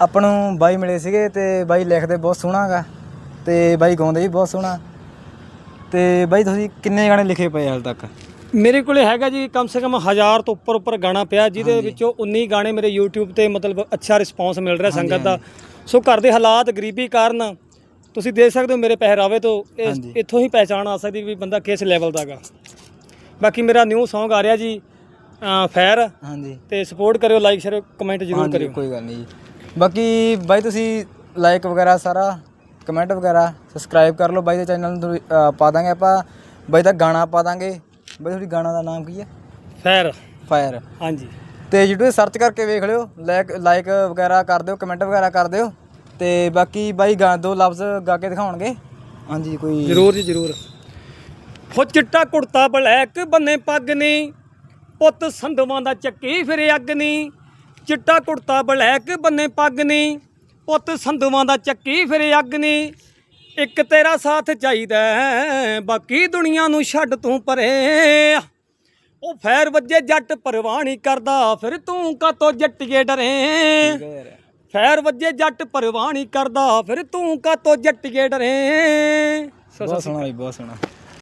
ਆਪਾਂ ਨੂੰ ਬਾਈ ਮਿਲੇ ਸੀਗੇ ਤੇ ਬਾਈ ਲਿਖਦੇ ਬਹੁਤ ਸੋਹਣਾਗਾ ਤੇ ਬਾਈ ਗਾਉਂਦੇ ਵੀ ਬਹੁਤ ਸੋਹਣਾ। ਤੇ ਬਾਈ ਤੁਸੀਂ ਕਿੰਨੇ ਗਾਣੇ ਲਿਖੇ ਪਏ ਹਾਲ ਤੱਕ? ਮੇਰੇ ਕੋਲੇ ਹੈਗਾ ਜੀ ਕਮ ਸੇ ਕਮ 1000 ਤੋਂ ਉੱਪਰ ਉੱਪਰ ਗਾਣਾ ਪਿਆ ਜਿਹਦੇ ਵਿੱਚੋਂ 19 ਗਾਣੇ ਮੇਰੇ YouTube ਤੇ ਮਤਲਬ ਅੱਛਾ ਰਿਸਪੌਂਸ ਮਿਲ ਰਿਹਾ ਸੰਗਤ ਦਾ। ਸੋ ਘਰ ਦੇ ਹਾਲਾਤ ਗਰੀਬੀ ਕਾਰਨ ਤੁਸੀਂ ਦੇਖ ਸਕਦੇ ਹੋ ਮੇਰੇ ਪਹਿਰਾਵੇ ਤੋਂ। ਇੱਥੋਂ ਹੀ ਪਹਿਚਾਣ ਆ ਸਕਦੀ ਵੀ ਬੰਦਾ ਕਿਸ ਲੈਵਲ ਦਾ ਗਾ ਬਾਕੀ ਮੇਰਾ ਨਿਊ Song ਆ ਰਿਹਾ ਜੀ ਫੈਰ ਹਾਂਜੀ। ਤੇ ਸਪੋਰਟ ਕਰਿਓ ਲਾਈਕ ਸ਼ੇਅਰ ਕਮੈਂਟ ਜ਼ਰੂਰ ਹਾਂਜੀ, ਕਰਿਓ। ਕੋਈ ਗੱਲ ਨਹੀਂ ਜੀ। ਬਾਕੀ ਬਾਈ ਤੁਸੀਂ ਲਾਈਕ ਵਗੈਰਾ ਸਾਰਾ ਕਮੈਂਟ ਵਗੈਰਾ ਸਬਸਕ੍ਰਾਈਬ ਕਰ ਲਓ ਬਾਈ ਦੇ ਚੈਨਲ ਨੂੰ ਤੁਸੀਂ, ਪਾ ਦਾਂਗੇ ਆਪਾਂ। ਬਾਈ ਦਾ ਗਾਣਾ ਪਾ ਦਾਂਗੇ। ਬਾਈ ਤੁਹਾਡੀ ਗਾਣਾ ਦਾ ਨਾਮ ਕੀ ਹੈ? ਫੈਰ ਫਾਇਰ ਹਾਂਜੀ। ਤੇ YouTube ਸਰਚ ਕਰਕੇ ਵੇਖ ਲਿਓ। ਲਾਈਕ ਲਾਈਕ ਵਗੈਰਾ ਕਰ ਦਿਓ ਕਮੈਂਟ ਵਗੈਰਾ ਕਰ ਦਿਓ। ਤੇ ਬਾਕੀ ਬਾਈ ਗਾ ਦੋ ਲਫ਼ਜ਼ ਗਾ ਕੇ ਦਿਖਾਉਣਗੇ। ਹਾਂਜੀ ਕੋਈ ਜ਼ਰੂਰ ਜੀ ਜ਼ਰੂਰ। ਹੋ ਚਿੱਟਾ ਕੁੜਤਾ ਬਲੈਕ ਬੰਨੇ ਪੱਗ ਨੀ। ਪੁੱਤ ਸੰਧਵਾਂ ਦਾ ਚੱਕੀ ਫਿਰ ਅੱਗ ਨੀ ਚਿੱਟਾ ਕੁੜਤਾ ਬਲੈਕ ਬੰਨੇ ਪੱਗ ਨੀ। ਪੁੱਤ ਸੰਧਵਾਂ ਦਾ ਚੱਕੀ ਫਿਰ ਅੱਗ ਨੀ ਇੱਕ ਤੇਰਾ ਸਾਥ ਚਾਹੀਦਾ ਬਾਕੀ ਦੁਨੀਆ ਨੂੰ ਛੱਡ ਤੂੰ ਪਰੇ। ਉਹ ਫੈਰ ਵੱਜੇ ਜੱਟ ਪਰਵਾਹ ਨਹੀਂ ਕਰਦਾ ਫਿਰ ਤੂੰ ਕਾਤੋਂ ਜੱਟੀਏ ਡਰੇ? ਫੈਰ ਵੱਜੇ ਜੱਟ ਪਰਵਾਹ ਨਹੀਂ ਕਰਦਾ ਫਿਰ ਤੂੰ ਕਾਤੋਂ ਜੱਟੀਏ ਡਰੇ? ਬਹੁਤ ਸੋਹਣਾ ਬਹੁਤ ਸੋਹਣਾ।